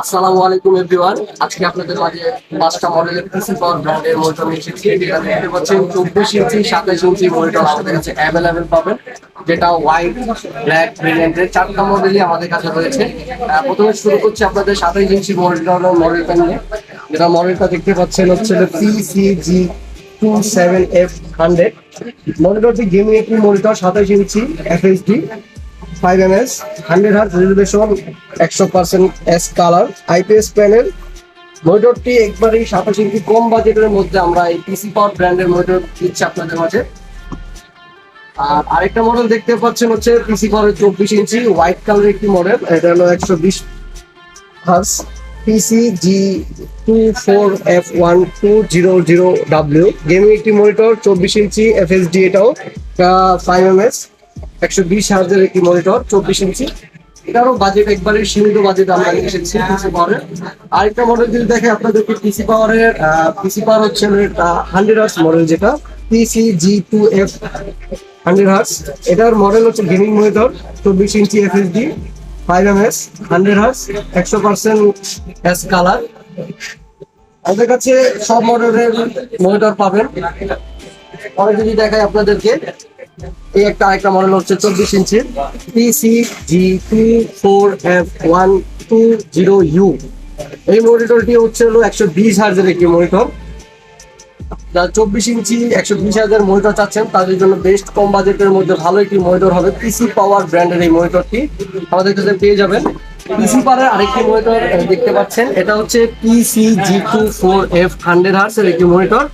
আসসালামু আলাইকুম, এভরিওয়ান। আজকে আপনাদের মাঝে পাঁচটা মডেলের পাওয়ার ব্র্যান্ডের মনিটর এসেছি। যেটা দেখতে পাচ্ছেন, চব্বিশ ইঞ্চি, সাতাশ ইঞ্চি মনিটর আমাদের কাছে অ্যাভেলেবেল পাবেন, যেটা হোয়াইট ব্ল্যাক ভেরিয়েন্টের চারটা মডেলই আমাদের কাছে রয়েছে। প্রথমে শুরু করছি আপনাদের সাতাশ ইঞ্চি মনিটর মডেলটা নিয়ে। যেটা মডেলটা দেখতে পাচ্ছেন হচ্ছে PCG two seven F hundred মনিটরটি gaming একটি মনিটর সাতাশ ইঞ্চি FHD five M S hundred hertz resolution একশো percent S colour IPS panel মনিটরটি একবারেই সাতাশ ইঞ্চি কম বাজেটের মধ্যে আমরা এই পিসি পাওয়ার ব্র্যান্ডের মনিটর দিচ্ছি আপনাদের মাঝে। আর আরেকটা মডেল দেখতে পাচ্ছেন হচ্ছে পিসি পাওয়ারের চব্বিশ ইঞ্চি হোয়াইট কালারের একটি মডেল এটা হলো একশো বিশ hertz PC G two four F one two zero zero W gaming একটি মনিটর চব্বিশ ইঞ্চি এফএসডি এটাও ফাইভ এম এস একশো বিশ হাজার একটি মনিটর চব্বিশ ইঞ্চি। এটারও বাজেট একবারে সীমিত বাজেট আমরা এসেছি পিসি পাওয়ারের আরেকটা মডেল যদি দেখে আপনাদেরকে পিসি পাওয়ারের পিসি পাওয়ার হচ্ছে হান্ড্রেড আর্স মডেল যেটা PC G two F hundred hertz এটার মডেল হচ্ছে গেমিং মনিটর চব্বিশ ইঞ্চি FHD five M S hundred hertz একশো পার্সেন্ট এস কালার আমাদের কাছে সব মডেলের মনিটর পাবেন। পরে যদি দেখাই আপনাদেরকে এই একটা আরেকটা মডেল হচ্ছে চব্বিশ ইঞ্চির PC G two four F one two zero U এই মনিটরটি হচ্ছে হলো একশো বিশ হাজার একটি মনিটর যারা চব্বিশ ইঞ্চি, একশো বিশ হাজার মনিটর চাচ্ছেন, তাদের জন্য বেস্ট কম বাজেটের মধ্যে ভালো একটি মনিটর হবে পিসি পাওয়ার ব্র্যান্ডের এই মনিটরটি আমাদের কাছে পেয়ে যাবেন। পিসি পাওয়ার আরেকটি মনিটর দেখতে পাচ্ছেন। এটা হচ্ছে PC G two four F hundred হার্সের একটি মনিটর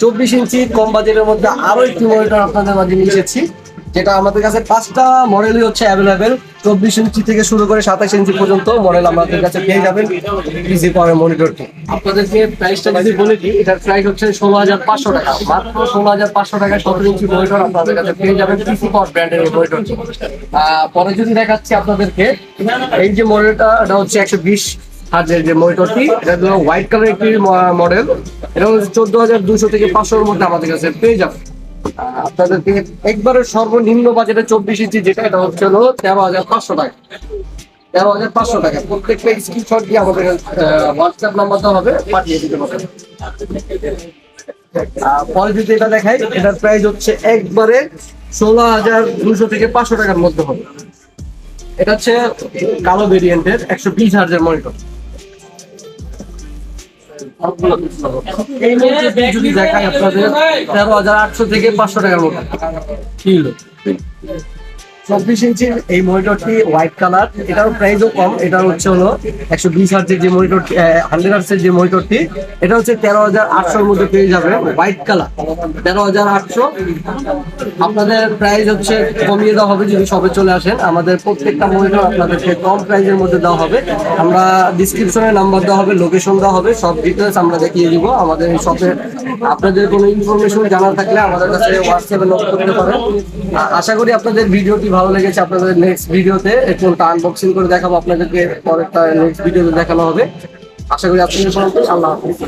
চব্বিশ ইঞ্চি কম বাজেটের মধ্যে আরও একটি মনিটর আপনাদের মাঝে নিয়ে এসেছি, যেটা আমাদের কাছে পাঁচটা মডেলই হচ্ছে অ্যাভেলেবেল চব্বিশ ইঞ্চি থেকে শুরু করে সাতাশ ইঞ্চি পর্যন্ত মডেল আমাদের কাছে পেয়ে যাবেন পিসি পাওয়ার মনিটরটি আপনাদেরকে প্রাইসটা যদি বলে দিই, এটার প্রাইস হচ্ছে ষোলো হাজার পাঁচশো টাকা। মাত্র ষোলো হাজার পাঁচশো টাকা সতেরো ইঞ্চি মনিটর আপনাদের কাছে পেয়ে যাবেন পিসি পাওয়ার ব্র্যান্ডের এই মনিটরটি পরে যদি দেখাচ্ছি আপনাদেরকে, এই যে মডেলটা এটা হচ্ছে একশো বিশ হাজার যে মনিটরটি এটা হলো হোয়াইট কালার একটি মডেল। এটা হচ্ছে চোদ্দ হাজার দুশো থেকে পাঁচশোর মধ্যে আমাদের কাছে পেয়ে আহ, আপনাদেরকে একবারে সর্বনিম্ন বাজেটে চব্বিশ ইঞ্চি যেটা এটা হচ্ছে হলো তেরো হাজার পাঁচশো টাকা। তেরো হাজার পাঁচশো টাকা। প্রত্যেকটা স্ক্রিনশট দিয়ে আমাদের হোয়াটসঅ্যাপ নাম্বার হবে পাঠিয়ে দিতে পারবেন। পরে যদি এটা দেখাই এটার প্রাইস হচ্ছে একবারে ষোলো হাজার দুশো থেকে পাঁচশো টাকার মধ্যে হবে। এটা হচ্ছে কালো ভেরিয়েন্টের একশো বিশ হাজার মনিটর। এই মুহূর্তে আপনাদের তেরো হাজার আটশো থেকে পাঁচশো টাকার মতো। কিলো চব্বিশ ইঞ্চির এই মনিটরটি হোয়াইট কালার এটার প্রাইসও কম এটা হচ্ছে হলো একশো বিশ হার্সের যে মনিটরটি হান্ড্রেড হার্সের যে মনিটরটি, এটা হচ্ছে তেরো হাজার আটশোর মধ্যে পেয়ে যাবে হোয়াইট কালার তেরো হাজার আটশো। আপনাদের প্রাইস হচ্ছে কমিয়ে দেওয়া হবে যদি সবে চলে আসেন। আমাদের প্রত্যেকটা মনিটর আপনাদেরকে কম প্রাইসের মধ্যে দেওয়া হবে। আমরা ডিসক্রিপশনে নাম্বার দেওয়া হবে লোকেশন দেওয়া হবে, সব ডিটেলস আমরা দেখিয়ে দিব। আমাদের এই শপে আপনাদের কোনো ইনফরমেশন জানার থাকলে আমাদের কাছে হোয়াটসঅ্যাপে নোট করতে পারেন। আশা করি আপনাদের ভিডিওটি ভালো লেগেছে আপনাদের নেক্সট ভিডিওতে কোনটা আনবক্সিং করে দেখাবো আপনাদেরকে, পরেরটা নেক্সট ভিডিওতে দেখানো হবে। আশা করি আপনাদের আল্লাহ হাফিজ।